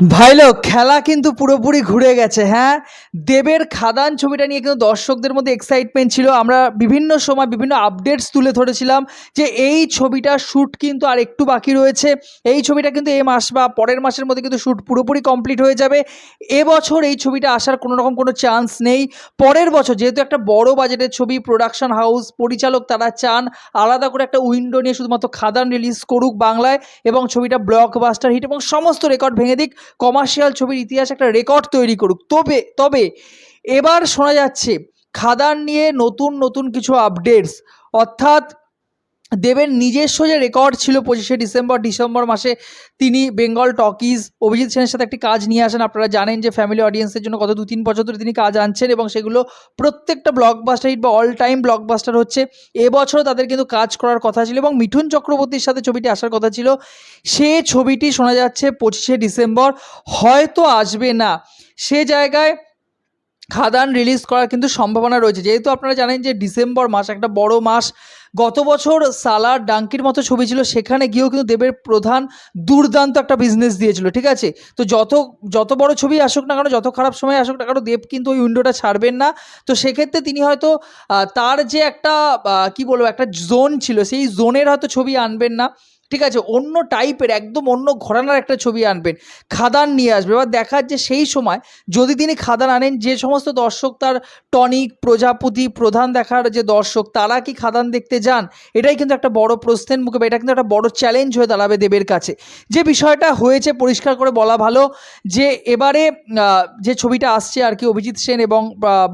ভাই লোক খেলা কিন্তু পুরোপুরি ঘুরে গেছে হ্যাঁ? দেবের খাদান ছবিটা নিয়ে কিন্তু দর্শকদের মধ্যে এক্সাইটমেন্ট ছিল। আমরা বিভিন্ন সময় বিভিন্ন আপডেটস তুলে ধরেছিলাম যে এই ছবিটার শ্যুট কিন্তু আর একটু বাকি রয়েছে। এই ছবিটা কিন্তু এই মাস বা পরের মাসের মধ্যে কিন্তু শ্যুট পুরোপুরি কমপ্লিট হয়ে যাবে। এবছর এই ছবিটা আসার কোনো রকম কোনো চান্স নেই। পরের বছর যেহেতু একটা বড় বাজেটের ছবি প্রোডাকশন হাউস পরিচালক তারা চান, আলাদা করে একটা উইন্ডো নিয়ে শুধুমাত্র খাদান রিলিজ করুক বাংলায় এবং ছবিটা ব্লকবাস্টার হিট এবং সমস্ত রেকর্ড ভেঙে দিক। কমার্শিয়াল ছবির ইতিহাসে একটা রেকর্ড তৈরি করুক। তবে তবে এবার শোনা যাচ্ছে, খাদান নিয়ে নতুন নতুন কিছু আপডেটস অর্থাৎ দেবের নিজস্ব যে রেকর্ড ছিল পঁচিশে ডিসেম্বর ডিসেম্বর মাসে তিনি বেঙ্গল টকিজ অভিজিৎ সেনের সাথে একটি কাজ নিয়ে আসেন। আপনারা জানেন যে ফ্যামিলি অডিয়েন্সের জন্য গত দু তিন বছর ধরে তিনি কাজ আনছেন এবং সেগুলো প্রত্যেকটা ব্লকবাস্টার হিট বা অল টাইম ব্লকবাস্টার হচ্ছে এবছরও তাদের কিন্তু কাজ করার কথা ছিল এবং মিঠুন চক্রবর্তীর সাথে ছবিটি আসার কথা ছিল। সে ছবিটি শোনা যাচ্ছে পঁচিশে ডিসেম্বর। হয়তো আসবে না। সে জায়গায় খাদান রিলিজ করার কিন্তু সম্ভাবনা রয়েছে। যেহেতু আপনারা জানেন যে ডিসেম্বর মাস একটা বড় মাস গত বছর সালার ডাঙ্কির মতো ছবি ছিল, সেখানে গিয়েও কিন্তু দেবের প্রধান দুর্দান্ত একটা বিজনেস দিয়েছিল, ঠিক আছে? তো যত যত বড় ছবি আসুক না কেন, যত খারাপ সময় আসুক না কেন, দেব কিন্তু ওই উইন্ডোটা ছাড়বেন না। তো সেক্ষেত্রে তিনি হয়তো তার যে একটা কি বলব, একটা জোন ছিল, সেই জোনের হয়তো ছবি আনবেন না। ঠিক আছে, অন্য টাইপের একদম অন্য ঘরানার একটা ছবি আনবেন। খাদান নিয়ে আসবে। এবার দেখার যে সেই সময় যদি তিনি খাদান আনেন, যে সমস্ত দর্শক তার টনিক, প্রজাপতি, প্রধান দেখার যে দর্শক, তারা কি খাদান দেখতে যান? এটাই কিন্তু একটা বড় প্রশ্নের মুখে এটা কিন্তু একটা বড় চ্যালেঞ্জ হয়ে দাঁড়াবে দেবের কাছে। যে বিষয়টা হয়েছে পরিষ্কার করে বলা ভালো, যে এবারে যে ছবিটা আসছে আর কি অভিজিৎ সেন এবং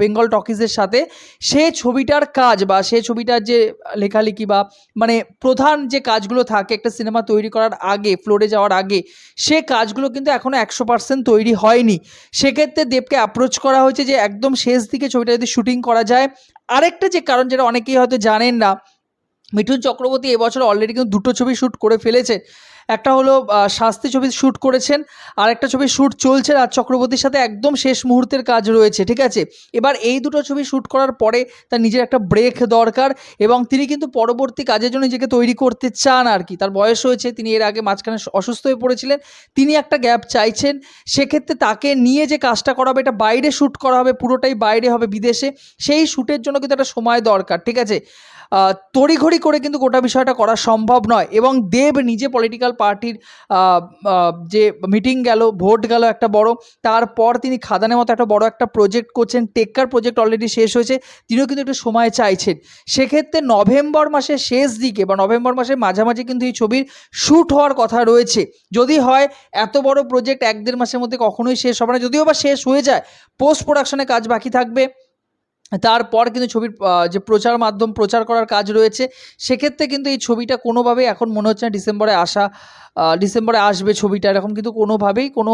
বেঙ্গল টকিজের সাথে, সে ছবিটার কাজ বা সে ছবিটার যে লেখালেখি বা মানে প্রধান যে কাজগুলো থাকে একটা সিনেমা তৈরি করার আগে, ফ্লোরে যাওয়ার আগে, সে কাজগুলো কিন্তু এখনও একশো পার্সেন্ট তৈরি হয়নি। সেক্ষেত্রে দেবকে অ্যাপ্রোচ করা হয়েছে যে একদম শেষ দিকে ছবিটা যদি শুটিং করা যায়। আরেকটা যে কারণ যেটা অনেকেই হয়তো জানেন না, মিঠুন চক্রবর্তী এবছর অলরেডি কিন্তু দুটো ছবি শ্যুট করে ফেলেছে। একটা হলো শাস্তি ছবি শ্যুট করেছেন, আর একটা ছবি শ্যুট চলছে, রাজ চক্রবর্তীর সাথে একদম শেষ মুহূর্তের কাজ রয়েছে, ঠিক আছে? এবার এই দুটো ছবি শ্যুট করার পরে তার নিজের একটা ব্রেক দরকার, এবং তিনি কিন্তু পরবর্তী কাজের জন্য নিজেকে তৈরি করতে চান আর কি। তার বয়স হয়েছে, তিনি এর আগে মাঝখানে অসুস্থ হয়ে পড়েছিলেন, তিনি একটা গ্যাপ চাইছেন, সেক্ষেত্রে তাকে নিয়ে যে কাজটা করা হবে, এটা বাইরে শ্যুট করা হবে, পুরোটাই বাইরে হবে বিদেশে, সেই শ্যুটের জন্য কিন্তু একটা সময় দরকার, ঠিক আছে? তড়িঘড়ি করে কিন্তু গোটা বিষয়টা করা সম্ভব নয়, এবং দেব নিজে পলিটিক্যাল পার্টির যে মিটিং গেল, ভোট গেল একটা বড়, তারপর তিনি খাদানের মতো একটা বড় একটা প্রজেক্ট করছেন, টেক্কার প্রজেক্ট অলরেডি শেষ হয়েছে, তিনিও কিন্তু একটু সময় চাইছেন। সেক্ষেত্রে নভেম্বর মাসের শেষ দিকে বা নভেম্বর মাসের মাঝামাঝি কিন্তু এই ছবির শ্যুট হওয়ার কথা রয়েছে। যদি হয়, এত বড় প্রজেক্ট এক দেড় মাসের মধ্যে কখনোই শেষ হবে না, যদিও বা শেষ হয়ে যায় পোস্ট প্রোডাকশনে কাজ বাকি থাকবে। তারপর কিন্তু ছবির যে প্রচার মাধ্যম, প্রচার করার কাজ রয়েছে, সেক্ষেত্রে কিন্তু এই ছবিটা কোনোভাবেই এখন মনে হচ্ছে না ডিসেম্বরে আসা ডিসেম্বরে আসবে ছবিটা, এরকম কিন্তু কোনোভাবেই কোনো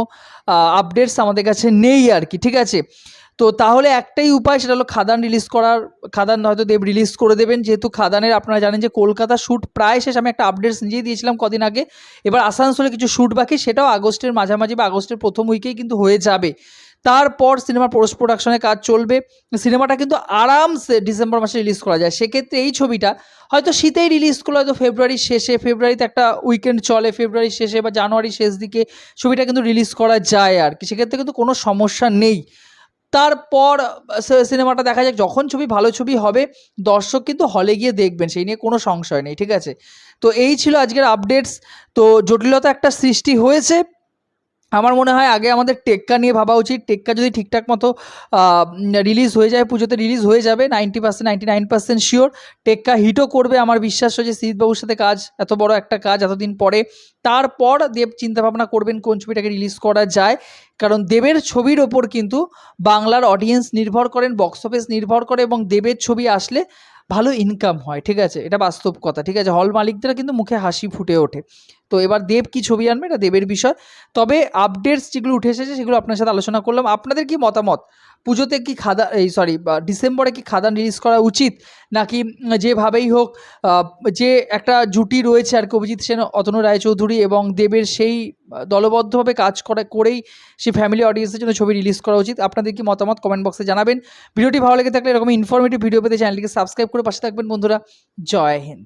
আপডেটস আমাদের কাছে নেই আর কি, ঠিক আছে? তো তাহলে একটাই উপায়, সেটা হলো খাদান রিলিজ করার, খাদান হয়তো দেব রিলিজ করে দেবেন, যেহেতু খাদানের আপনারা জানেন যে কলকাতা শ্যুট প্রায় শেষ, আমি একটা আপডেটস নিজেই দিয়েছিলাম কদিন আগে, এবার আসানসোলে কিছু শ্যুট বাকি, সেটাও আগস্টের মাঝামাঝি বা আগস্টের প্রথম উইকেই কিন্তু হয়ে যাবে। তারপর সিনেমার পোস্ট প্রোডাকশনের কাজ চলবে। সিনেমাটা কিন্তু আরামসে ডিসেম্বর মাসে রিলিজ করা যায়। সেক্ষেত্রে এই ছবিটা হয়তো শীতেই রিলিজ করলে হয়তো ফেব্রুয়ারির শেষে ফেব্রুয়ারিতে একটা উইকেন্ড চলে ফেব্রুয়ারির শেষে বা জানুয়ারির শেষ দিকে ছবিটা কিন্তু রিলিজ করা যায় আর কি। সেক্ষেত্রে কিন্তু কোনো সমস্যা নেই। তারপর সিনেমাটা দেখা যাক, যখন ছবি, ভালো ছবি হবে, দর্শক কিন্তু হলে গিয়ে দেখবেন, সেই নিয়ে কোনো সংশয় নেই, ঠিক আছে? তো এই ছিল আজকের আপডেটস তো জটিলতা একটা সৃষ্টি হয়েছে। আমার মনে হয় আগে আমাদের টেক্কা নিয়ে ভাবা উচিত। টেক্কা যদি ঠিকঠাক মতো রিলিজ হয়ে যায়, পুজোতে রিলিজ হয়ে যাবে ninety percent ninety nine percent sure টেক্কা হিটও করবে আমার বিশ্বাস হচ্ছে সিদ্বাবুর সাথে কাজ, এত বড় একটা কাজ এতদিন পরে। তারপর দেব চিন্তাভাবনা করবেন কোন ছবিটাকে রিলিজ করা যায়। কারণ দেবের ছবির ওপর কিন্তু বাংলার অডিয়েন্স নির্ভর করেন বক্স অফিস নির্ভর করে এবং দেবের ছবি আসলে ভালো ইনকাম হয়, ঠিক আছে? এটা বাস্তব কথা, ঠিক আছে? হল মালিকদের কিন্তু মুখে হাসি ফুটে ওঠে। তো এবার দেব কি ছবি আনবে? এটা দেবের বিষয়। তবে আপডেটস যেগুলো উঠে এসেছে, সেগুলো আপনার সাথে আলোচনা করলাম। আপনাদের কি মতামত? পুজোতে কি খাদা এই সরি ডিসেম্বরে কি খাদান রিলিজ করা উচিত? নাকি যেভাবেই হোক যে একটা জুটি রয়েছে আর কি অভিজিৎ সেন, অতনু রায়চৌধুরী এবং দেবের সেই দলবদ্ধভাবে কাজ করে করেই সে ফ্যামিলি অডিয়েন্সের জন্য ছবি রিলিজ করা উচিত। আপনাদের কি মতামত? কমেন্ট বক্সে জানাবেন। ভিডিওটি ভালো লেগে থাকলে এরকম ইনফরমেটিভ ভিডিও পেতে চ্যানেলটিকে সাবস্ক্রাইব করে পাশে থাকবেন বন্ধুরা। জয় হিন্দ।